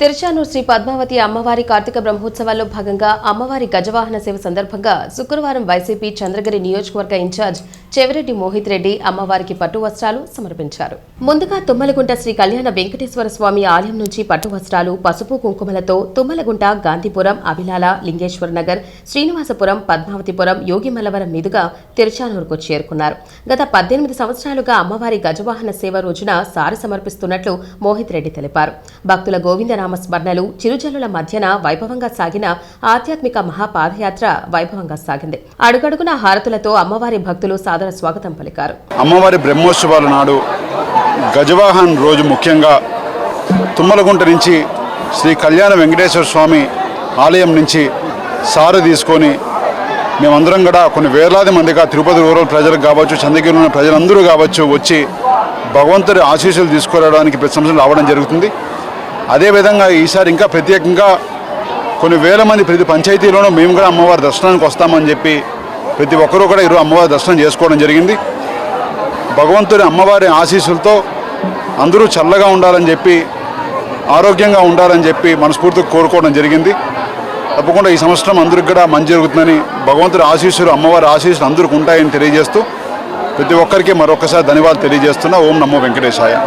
తిరుచానూరు శ్రీ పద్మావతి అమ్మవారి కార్తీక బ్రహ్మోత్సవాల్లో భాగంగా అమ్మవారి గజవాహన సేవ సందర్భంగా శుక్రవారం వైసీపీ చంద్రగిరి నియోజకవర్గ ఇన్ఛార్జ్ చెవిరెడ్డి మోహిత్ రెడ్డి అమ్మవారికి పట్టు వస్త్రాలు సమర్పించారు. ముందుగా తుమ్మలగుంట శ్రీ కళ్యాణ వెంకటేశ్వర స్వామి ఆలయం నుంచి పట్టు వస్త్రాలు పసుపు కుంకుమలతో తుమ్మలగుంట గాంధీపురం అభిలాల లింగేశ్వర నగర్ శ్రీనివాసపురం పద్మావతిపురం యోగిమల్లవరం మీదుగా తిరుచానూరుకు చేరుకున్నారు. గత పద్దెనిమిది సంవత్సరాలుగా అమ్మవారి గజవాహన సేవ రోజున సారి సమర్పిస్తున్నట్లు మోహిత్ రెడ్డి తెలిపారు. భక్తుల గోవిందనామ స్మరణలు చిరుజల్లుల మధ్యన వైభవంగా సాగిన ఆధ్యాత్మిక మహాపాదయాత్ర వైభవంగా సాగింది. అడుగడుగున హారతులతో అమ్మవారి భక్తులు సాదర స్వాగతం పలికారు. అమ్మవారి బ్రహ్మోత్సవాల నాడు గజవాహన్ రోజు ముఖ్యంగా తుమ్మలగుంట నుంచి శ్రీ కళ్యాణ వెంకటేశ్వర స్వామి ఆలయం నుంచి సారు తీసుకొని మేమందరం కూడా కొన్ని వేలాది మందిగా తిరుపతి రూరల్ ప్రజలకు కావచ్చు చంద్రగిరి ఉన్న ప్రజలందరూ కావచ్చు వచ్చి భగవంతుడి ఆశీస్సులు తీసుకురావడానికి ప్రతి సంవత్సరం రావడం జరుగుతుంది. అదేవిధంగా ఈసారి ఇంకా ప్రత్యేకంగా కొన్ని వేల మంది ప్రతి పంచాయతీలోనూ మేము కూడా అమ్మవారి దర్శనానికి వస్తామని చెప్పి ప్రతి ఒక్కరూ కూడా ఈరోజు అమ్మవారి దర్శనం చేసుకోవడం జరిగింది. భగవంతుడి అమ్మవారి ఆశీస్సులతో అందరూ చల్లగా ఉండాలని చెప్పి ఆరోగ్యంగా ఉండాలని చెప్పి మనస్ఫూర్తిగా కోరుకోవడం జరిగింది. తప్పకుండా ఈ సంవత్సరం అందరికి కూడా మంచి జరుగుతుందని భగవంతుడి ఆశీస్సులు అమ్మవారి ఆశీస్సులు అందరికి ఉంటాయని తెలియజేస్తూ ప్రతి ఒక్కరికి మరొకసారి ధన్యవాదాలు తెలియజేస్తున్నా. ఓం నమో వెంకటేశాయ.